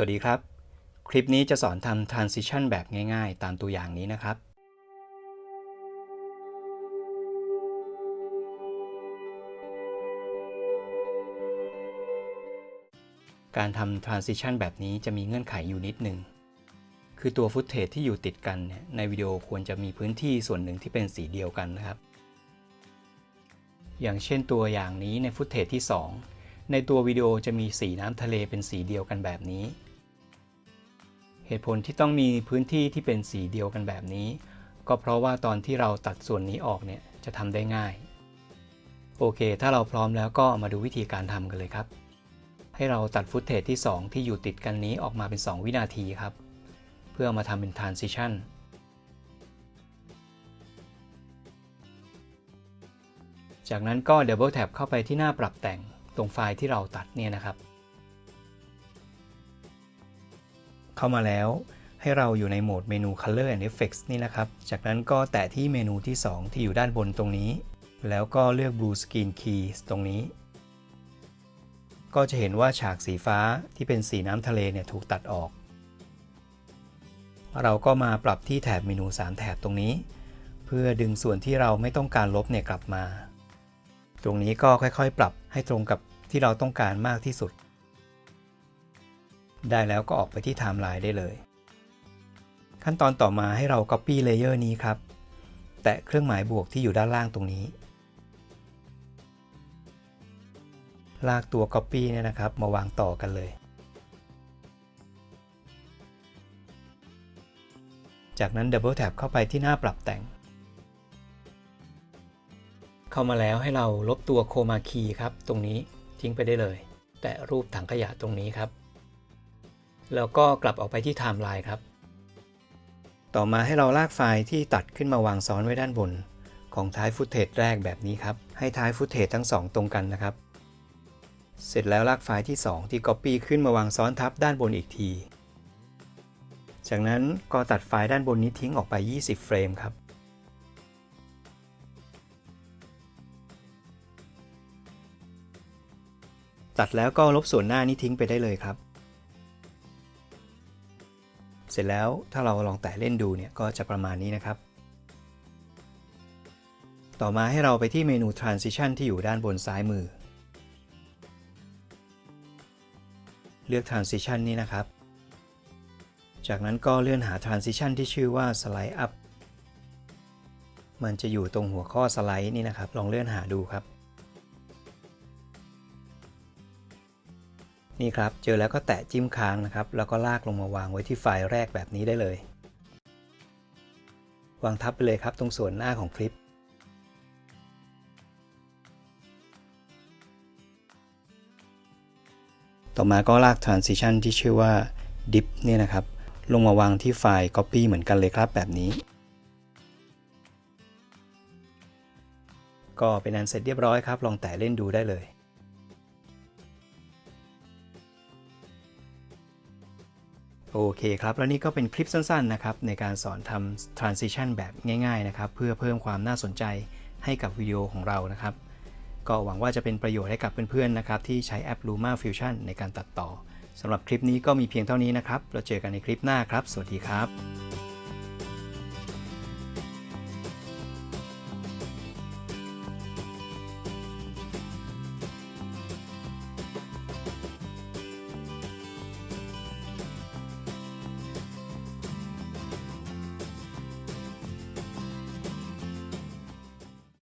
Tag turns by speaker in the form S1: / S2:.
S1: สวัสดีครับ คลิปนี้จะสอนทำ transition แบบง่ายๆ ตามตัวอย่างนี้นะครับ การทำ transition แบบนี้จะมีเงื่อนไขอยู่นิดหนึ่ง คือตัวฟุตเทจที่อยู่ติดกันเนี่ยในวิดีโอควรจะมีพื้นที่ส่วนหนึ่งที่เป็นสีเดียวกันนะครับ อย่างเช่นตัวอย่างนี้ในฟุตเทจที่ 2 ในตัววิดีโอจะมีสีน้ำทะเลเป็นสีเดียวกันแบบนี้ เหตุผลที่ต้องมีพื้นที่ที่เป็นสีเดียวกันแบบนี้ ก็เพราะว่าตอนที่เราตัดส่วนนี้ออกเนี่ยจะทำได้ง่าย โอเค ถ้าเราพร้อมแล้วก็มาดูวิธีการทำกันเลยครับ ให้เราตัดฟุตเทจที่ 2 ที่อยู่ติดกันนี้ออกมาเป็น 2 วินาทีครับ เพื่อมาทำเป็น transition จากนั้นก็ Double Tap เข้าไปที่หน้าปรับแต่งตรงไฟล์ที่เราตัดเนี่ยนะครับ เข้ามาแล้ว ให้เราอยู่ในโหมดเมนู Color and Effects นี่นะครับ จากนั้นก็แตะที่เมนูที่ 2 ที่อยู่ด้านบนตรงนี้ แล้วก็เลือก Blue Screen Keys ตรงนี้ ก็จะเห็นว่าฉากสีฟ้าที่เป็นสีน้ำทะเลเนี่ยถูกตัดออก เราก็มาปรับที่แถบเมนู 3 แถบตรงนี้ เพื่อดึงส่วนที่เราไม่ต้องการลบเนี่ยกลับมา ตรงนี้ก็ค่อยๆ ปรับให้ตรงกับที่เราต้องการมากที่สุด ได้แล้วก็ออกไปที่ไทม์ไลน์ได้เลย ขั้นตอนต่อมาให้เรา Copy Layer นี้ครับ แตะเครื่องหมายบวกที่อยู่ด้านล่างตรงนี้ ลากตัว Copy เนี่ยนะครับ มาวางต่อกันเลย จากนั้น Double Tap เข้าไปที่หน้าปรับแต่ง เข้ามาแล้วให้เราลบตัวโคมาคีครับ ตรงนี้ทิ้งไปได้เลย แตะรูปถังขยะตรงนี้ครับ แล้วก็กลับออกไปที่ไทม์ไลน์ครับ ต่อมาให้เราลากไฟล์ที่ตัดขึ้นมาวางซ้อนไว้ด้านบน ของท้ายฟุตเทจแรกแบบนี้ครับ ให้ท้ายฟุตเทจทั้งสองตรงกันนะครับ เสร็จแล้วลากไฟล์ที่ 2 ที่ Copy ขึ้นมาวางซ้อนทับด้านบนอีกที จากนั้นก็ตัดไฟล์ด้านบนนี้ทิ้งออกไป 20 เฟรมครับตัดแล้วก็ลบส่วนหน้านี้ทิ้งไปได้เลยครับ เสร็จแล้วถ้าเราลองแตะเล่นดูเนี่ยก็จะประมาณนี้นะครับ ต่อมาให้เราไปที่เมนู Transition ที่อยู่ด้านบนซ้ายมือ เลือก Transition นี้นะครับ จากนั้นก็เลื่อนหา Transition ที่ชื่อว่า Slide Up มันจะอยู่ตรงหัวข้อสไลด์นี่นะครับ ลองเลื่อนหาดูครับ นี่ครับ เจอแล้วก็แตะจิ้มค้างนะครับ แล้วก็ลากลงมาวางไว้ที่ไฟล์แรกแบบนี้ได้เลย วางทับไปเลยครับตรงส่วนหน้าของคลิป ต่อมาก็ลาก transition ที่ชื่อว่า dip เนี่ยนะครับ ลงมาวางที่ไฟล์ copy เหมือนกันเลยครับแบบนี้ ก็เป็นอันเสร็จเรียบร้อยครับ ลองแตะเล่นดูได้เลย โอเคครับ แล้วนี่ก็เป็นคลิปสั้นๆนะครับในการสอนทำ transition แบบง่ายๆนะครับเพื่อเพิ่มความน่าสนใจให้กับวิดีโอของเรานะครับ ก็หวังว่าจะเป็นประโยชน์ให้กับเพื่อนๆนะครับที่ใช้แอป Luma Fusion ในการตัดต่อสำหรับคลิปนี้ก็มีเพียงเท่านี้นะครับเราเจอกันในคลิปหน้าครับ สวัสดีครับ